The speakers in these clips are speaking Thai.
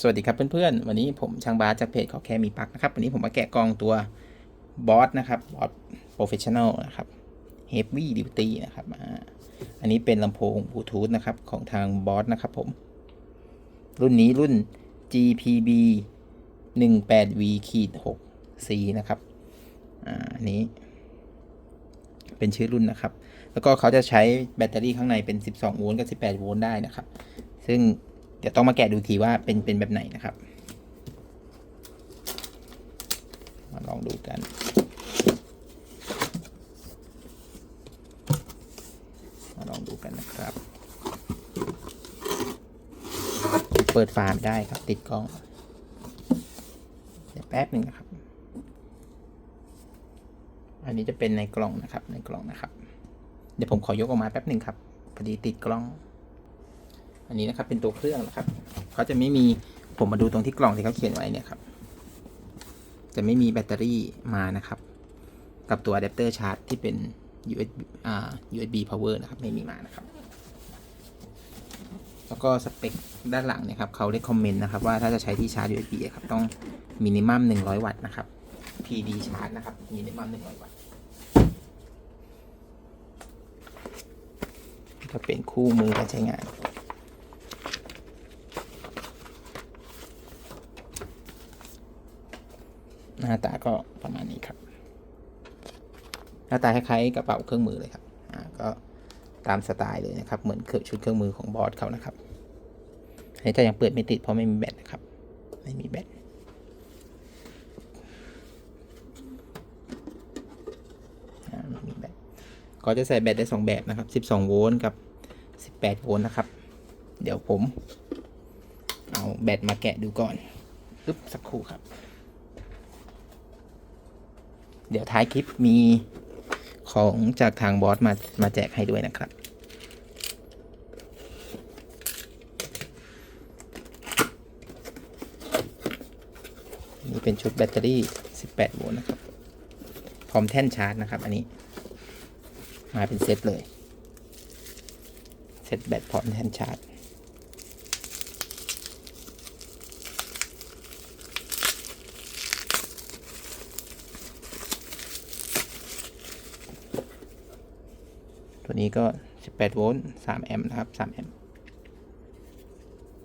สวัสดีครับเพื่อนๆ วันนี้ผมช่างบาสจากเพจขอแค่มีปักนะครับ วันนี้ผมมาแกะกองตัวบอสนะครับบอสโปรเฟชชั่น a ลนะครับ Heavy Duty นะครับอ่าอันนี้เป็นลำโพงบลูทูธนะครับของทางบอสนะครับผม รุ่นนี้รุ่น GPB 18V ขีด 6C นะครับอันนี้ เป็นชื่อรุ่นนะครับ แล้วก็เขาจะใช้แบตเตอรี่ข้างในเป็น 12 โวลต์กับ 18 โวลต์ได้นะครับ ซึ่ง เดี๋ยวต้องมาแกะดูทีว่าเป็นเป็นแบบไหนนะครับ มาลองดูกัน มาลองดูกันนะครับ เปิดฝาไม่ได้ครับติดกล้องเดี๋ยวแป๊บหนึ่งนะครับ อันนี้จะเป็นในกล่องนะครับในกล่องนะครับ เดี๋ยวผมขอยกออกมาแป๊บหนึ่งครับพอดีติดกล้อง อันนี้นะครับเป็นตัวเครื่องนะครับเขาจะไม่มีผมมาดูตรงที่กล่องที่เขาเขียนไว้เนี่ยครับ จะไม่มีแบตเตอรี่มานะครับ กับตัวอะแดปเตอร์ชาร์จที่เป็น USB อ่า USB power นะครับ ไม่มีมานะครับ แล้วก็สเปคด้านหลังเนี่ยครับเขาได้คอมเมนต์นะครับว่าถ้าจะใช้ที่ชาร์จ USB ครับต้องมินิมัม100 วัตต์นะครับ PD ชาร์จนะครับมินิมัม100 วัตต์ก็เป็นคู่มือการใช้งาน หน้าตาก็ประมาณนี้ครับ หน้าตาคล้ายๆกระเป๋าเครื่องมือเลยครับอ่าก็ตามสไตล์เลยนะครับ เหมือนเครื่องชุดเครื่องมือของบอสเขานะครับอันนี้จะยังเปิดไม่ติดเพราะไม่มีแบตนะครับ ไม่มีแบตไม่มีแบตก็จะใส่แบตได้สองแบบนะครับ 12 โวลต์กับ 18 โวลต์นะครับ เดี๋ยวผม เอาแบตมาแกะดูก่อนปึ๊บสักครู่ครับ เดี๋ยวท้ายคลิปมีของจากทางบอสมามาแจกให้ด้วยนะครับ นี่เป็นชุดแบตเตอรี่ 18 โวลต์นะครับ พร้อมแท่นชาร์จนะครับ อันนี้ มาเป็นเซตเลย เซตแบตพร้อมแท่นชาร์จ ตัวนี้ก็ 18 โวลต์ 3 แอมป์นะครับ 3 แอมป์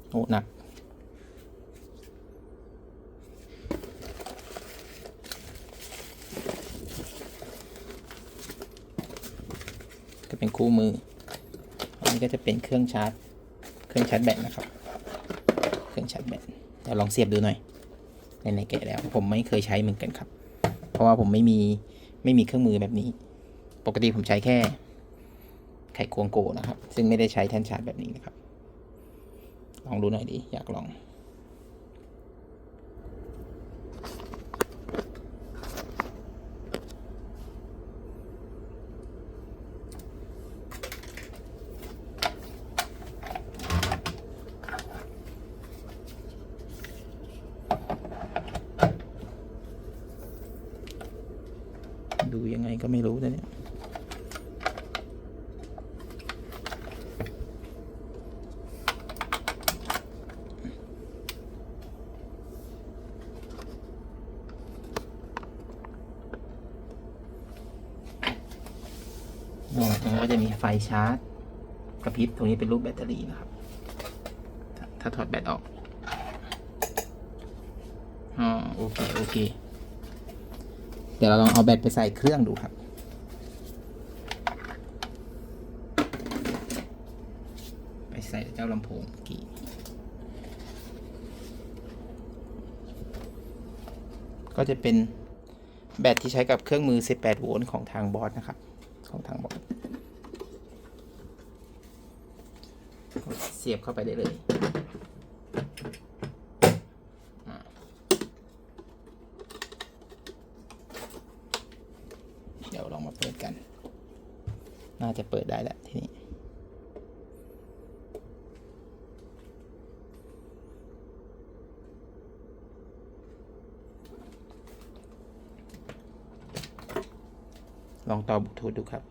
โอ้หนักก็เป็นคู่มือ อันนี้ก็จะเป็นเครื่องชาร์จ เครื่องชาร์จแบตนะครับ เครื่องชาร์จแบตเดี๋ยวลองเสียบดูหน่อย ในในแกะแล้ว ผมไม่เคยใช้เหมือนกันครับ เพราะว่าผมไม่มี ไม่มีเครื่องมือแบบนี้ ปกติผมใช้แค่ ขควงโกนะครับ ซึ่งไม่ได้ใช้แท่นชาร์จแบบนี้นะครับ ลองดูหน่อยดิ อยากลองดูยังไงก็ไม่รู้นะเนี่ย อ๋อมันก็จะมีไฟ ชาร์จกระพริบตรงนี้เป็นรูปแบตเตอรี่นะครับถ้าถ้าถอดแบตออกอ๋อโอเค โอเค เดี๋ยวเราลองเอาแบตไปใส่เครื่องดูครับ ไปใส่เจ้าลำโพงกี้ก็จะเป็นแบตที่ใช้กับเครื่องมือ 18 โวลต์ของทางบอสนะครับ ของทางบอส เสียบเข้าไปได้เลยเดี๋ยวลองมาเปิดกัน น่าจะเปิดได้แล้วทีนี้ลองต่อบลูทูธดูครับ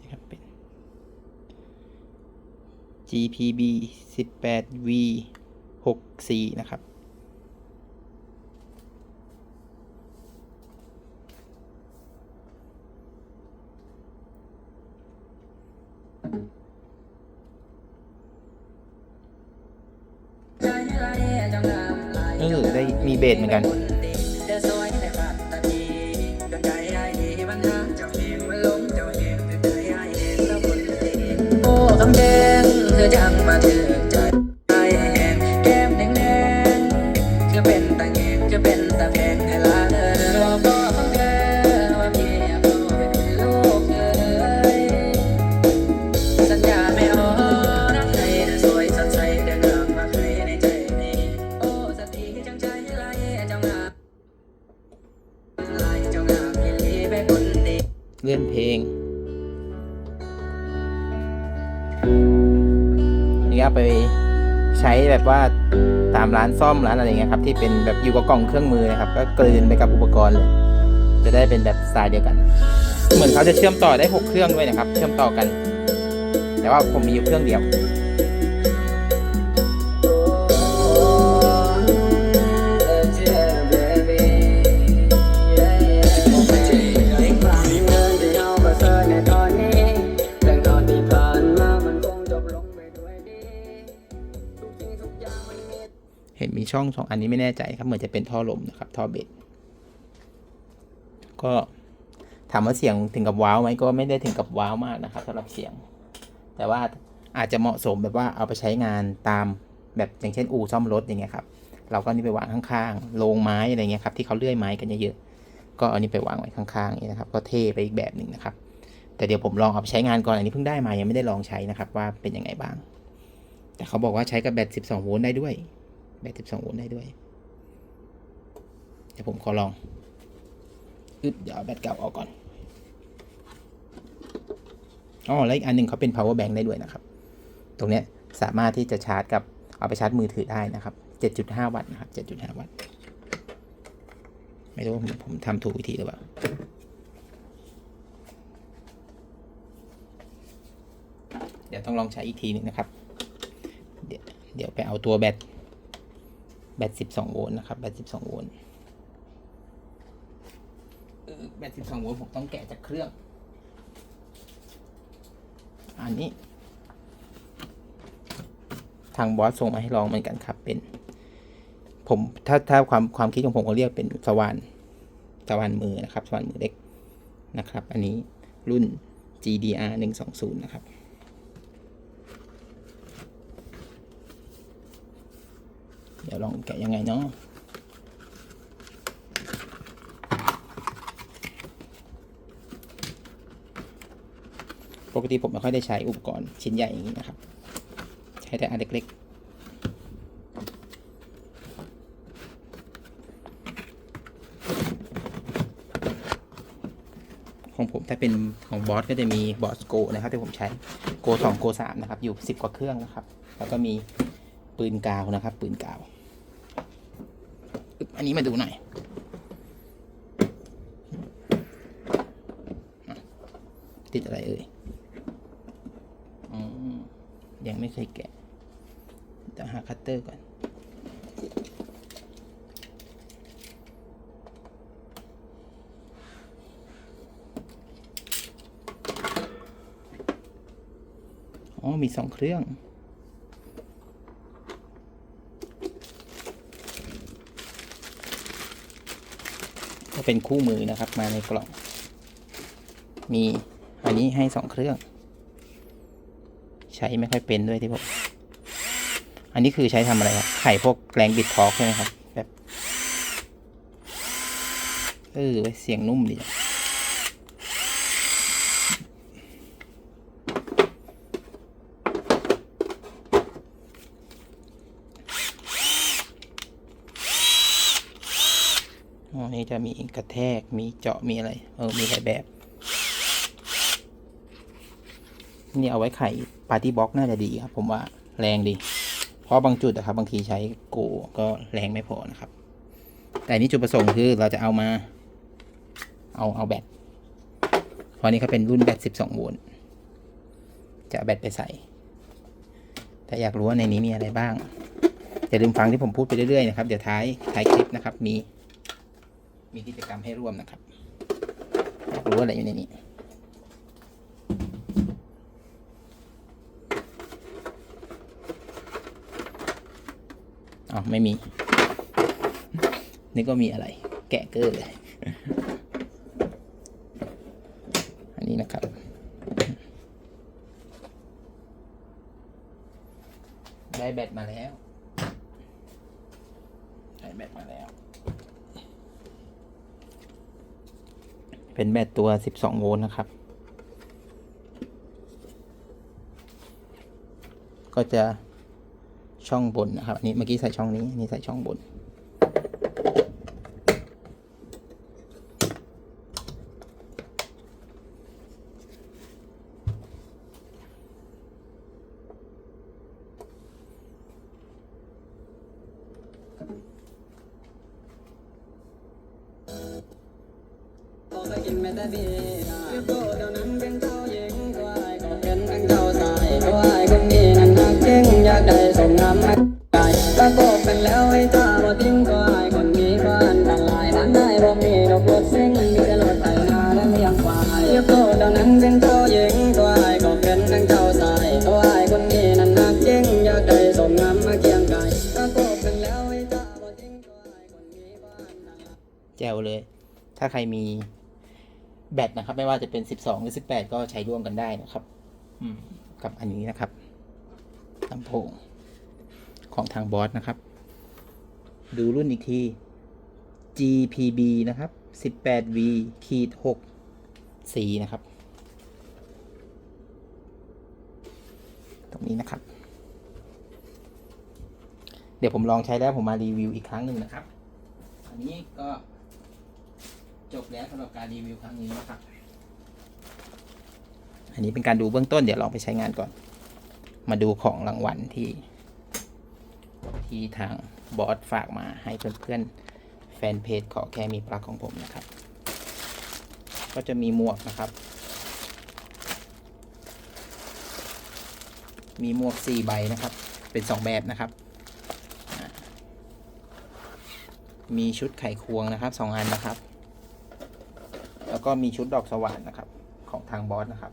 นี่ครับเป็น GPB 18V 64นะครับ เออ ได้มีเบสเหมือนกันโอ้คำแด งเธ ว่าตามร้านซ่อมร้านอะไรเงี้ยครับที่เป็นแบบอยู่กับกล่องเครื่องมือนะครับ ก็กลืนไปกับอุปกรณ์เลย จะได้เป็นแบบสไตล์เดียวกัน เหมือนเขาจะเชื่อมต่อได้ 6 เครื่องด้วยนะครับ เชื่อมต่อกัน แต่ว่าผมมีอยู่เครื่องเดียว ช่องสองอันนี้ไม่แน่ใจครับเหมือนจะเป็นท่อลมนะครับท่อเบสก็ถามว่าเสียงถึงกับว้าวไหมก็ไม่ได้ถึงกับว้าวมากนะครับสำหรับเสียง แต่ว่าอาจจะเหมาะสมแบบว่าเอาไปใช้งานตามแบบอย่างเช่นอู่ซ่อมรถอย่างเงี้ยครับเราก็นี่ไปวางข้างๆโรงไม้อะไรเงี้ยครับที่เขาเลื่อยไม้กันเยอะๆก็เอานี่ไปวางไว้ข้างๆอย่างนี้นะครับ ก็เท่ไปอีกแบบหนึ่งนะครับ แต่เดี๋ยวผมลองเอาไปใช้งานก่อนอันนี้เพิ่งได้มายังไม่ได้ลองใช้นะครับว่าเป็นยังไงบ้าง แต่เขาบอกว่าใช้กับแบต 12 โวลต์ได้ด้วย แบต12โวลต์ได้ด้วย เดี๋ยวผมขอลองอึ๊บเดี๋ยวเอาแบตเก่าออกก่อนอ๋อแล้วอีกอันหนึ่งเขาเป็น power bank ได้ด้วยนะครับ ตรงเนี้ยสามารถที่จะชาร์จกับเอาไปชาร์จมือถือได้นะครับ 7.5 วัตต์นะครับ 7.5 วัตต์ ไม่รู้ว่าผมผมทำถูกวิธีหรือเปล่า เดี๋ยวต้องลองใช้อีกทีหนึงนะครับ เดี๋ยวเดี๋ยวไปเอาตัวแบต แบต12โวลต์นะครับ แบต12โวลต์เออแบต12โวลต์ผมต้องแกะจากเครื่อง อันนี้ ทางบอสส่งมาให้ลองเหมือนกันครับ เป็น ผมถ้าถ้าความความคิดของผมก็เรียกเป็นสว่านสว่านมือนะครับ สว่านมือเล็กนะครับ อันนี้รุ่น GDR 120 นะครับ เดี๋ยวลองแกะยังไงเนาะปกติผมไม่ค่อยได้ใช้อุปกรณ์ชิ้นใหญ่อย่างนี้นะครับ ใช้แต่อันเล็กๆของผมถ้าเป็นของบอสก็จะมีบอสโกนะครับที่ผมใช้โกสองโกสามนะครับ อยู่สิบกว่าเครื่องนะครับ แล้วก็มีปืนกาวนะครับ ปืนกาว อันนี้มาดูหน่อย ติดอะไรเอ่ยอืมยังไม่เคยแกะเดี๋ยวหาคัตเตอร์ก่อนอ๋อมีสองเครื่อง เป็นคู่มือนะครับมาในกล่อง มีอันนี้ให้สองเครื่อง ใช้ไม่ค่อยเป็นด้วยที่ผมอันนี้คือใช้ทำอะไรครับไขพวกแรงบิดทอกใช่ไหมครับแบบเออเสียงนุ่มดีอะอ๋อ นี่จะมี กระแทก มีเจาะ มีอะไร เออ มีหลายแบบ นี่เอาไว้ไข่ปาร์ตี้บ็อกน่าจะดีครับ ผมว่าแรงดี เพราะบางจุดนะครับ บางทีใช้โกก็แรงไม่พอนะครับ แต่นี่จุดประสงค์คือเราจะเอามา เอาเอาแบตเพราะนี่เขาเป็นรุ่นแบต 12 โวลต์ จะแบตไปใส่ถ้าอยากรู้ว่าในนี้มีอะไรบ้างอย่าลืมฟังที่ผมพูดไปเรื่อยๆนะครับ เดี๋ยวท้ายท้ายคลิปนะครับ มี มีกิจกรรมให้ร่วมนะครับอยากรู้อะไรอยู่ในนี้อ๋อไม่มี นี่ก็มีอะไร แกะเกอร์เลย อันนี้นะครับ ได้แบตมาแล้ว ได้แบตมาแล้ว เป็นแบตตัว 12 โวลต์นะครับ ก็จะช่องบนนะครับ อันนี้เมื่อกี้ใส่ช่องนี้อันนี้ใส่ช่องบน แม่แต่เบียร์เรียบโตเดี๋ยวนั้นเป็นเจ้าหญิงก็อายก็เป็นทั้งเจ้าชายก็อายคนนี้นั้นหักจริงอยากได้สมน้ำหนักใจถ้าบอกกันแล้วให้ตาบ่ทิ้งก็อายคนนี้ก็อันตรายบ้นได้บ่มีดอกรถซิ่งมีแต่รถไถนาและเลี้ยงควายเรียบโตเดี๋ยวนั้นเป็นเจ้าหญิงก็อายก็เป็นทั้งเจ้าชายก็อายคนนี้นั้นหักจริงอยากได้สมน้ำมาเคียงกายถ้าบอกกันแล้วให้ตาบ่ทิ้งก็อายคนนี้ก็อันตรายแจวเลยถ้าใครมี แบตนะครับ ไม่ว่าจะเป็น 12 หรือ 18 ก็ใช้ร่วมกันได้นะครับกับอันนี้นะครับลำโพงของทางบอสนะครับ ดูรุ่นอีกที GPB นะครับ 18V ขีด6 C นะครับ ตรงนี้นะครับ เดี๋ยวผมลองใช้แล้วผมมารีวิวอีกครั้งหนึ่งนะครับ อันนี้ก็ จบแล้วสำหรับการรีวิวครั้งนี้นะครับอันนี้เป็นการดูเบื้องต้นเดี๋ยวลองไปใช้งานก่อน มาดูของรางวัลที่ ที่ทางบอสฝากมาให้เพื่อนๆแฟนเพจขอแค่มีปลั๊กของผมนะครับ ก็จะมีหมวกนะครับ มีหมวก4ใบนะครับ เป็น 2 แบบนะครับ มีชุดไขควงนะครับสองอันนะครับ แล้วก็มีชุดดอกสว่านนะครับ ของทางบอสนะครับ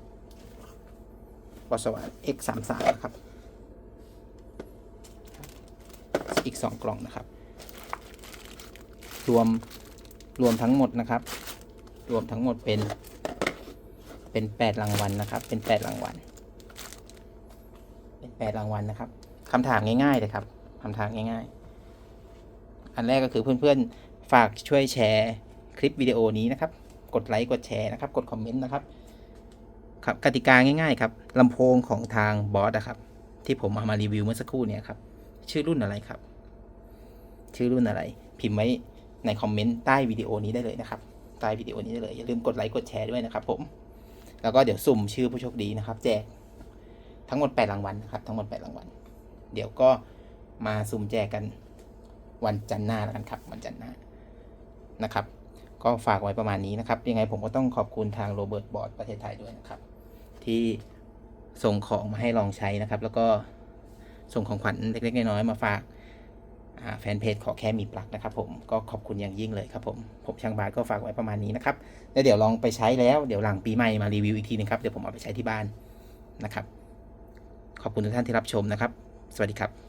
บอสสว่าน X 3 3นะครับ อีก 2 กล่องนะครับ รวมรวมทั้งหมดนะครับ รวมทั้งหมดเป็นเป็น 8 รางวัลนะครับ เป็น 8 รางวัล เป็น 8 รางวัลนะครับคำถามง่ายๆเลยครับคำถามง่ายๆ อันแรกก็คือเพื่อนๆ ฝากช่วยแชร์คลิปวิดีโอนี้นะครับ กดไลค์กดแชร์นะครับ กดคอมเมนต์นะครับครับกติกาง่ายๆครับลำโพงของทางบอสนะครับ ที่ผมเอามารีวิวเมื่อสักครู่เนี่ยครับ ชื่อรุ่นอะไรครับ ชื่อรุ่นอะไร พิมพ์ไว้ในคอมเมนต์ใต้วิดีโอนี้ได้เลยนะครับ ใต้วิดีโอนี้ได้เลย อย่าลืมกดไลค์กดแชร์ด้วยนะครับ ผม แล้วก็เดี๋ยวสุ่มชื่อผู้โชคดีนะครับ แจกทั้งหมด 8 รางวัลนะครับ ทั้งหมด 8 รางวัล เดี๋ยวก็มาสุ่มแจกกันวันจันทร์หน้าแล้วกันครับ วันจันทร์หน้านะครับ ก็ฝากไว้ประมาณนี้นะครับ ยังไงผมก็ต้องขอบคุณทางโรเบิร์ตบอร์ดประเทศไทยด้วยนะครับ ที่ส่งของมาให้ลองใช้นะครับ แล้วก็ส่งของขวัญเล็กๆน้อยๆมาฝากาแฟนเพจขอแค่มีปลั๊กนะครับผมก็ขอบคุณอย่างยิ่งเลยครับผม ผมช่างบาสก็ฝากไว้ประมาณนี้นะครับแล้วเดี๋ยวลองไปใช้แล้วเดี๋ยวหลังปีใหม่มารีวิวอีกทีนึงครับเดี๋ยวผมเอาไปใช้ที่บ้านนะครับ ขอบคุณทุกท่านที่รับชมนะครับ สวัสดีครับ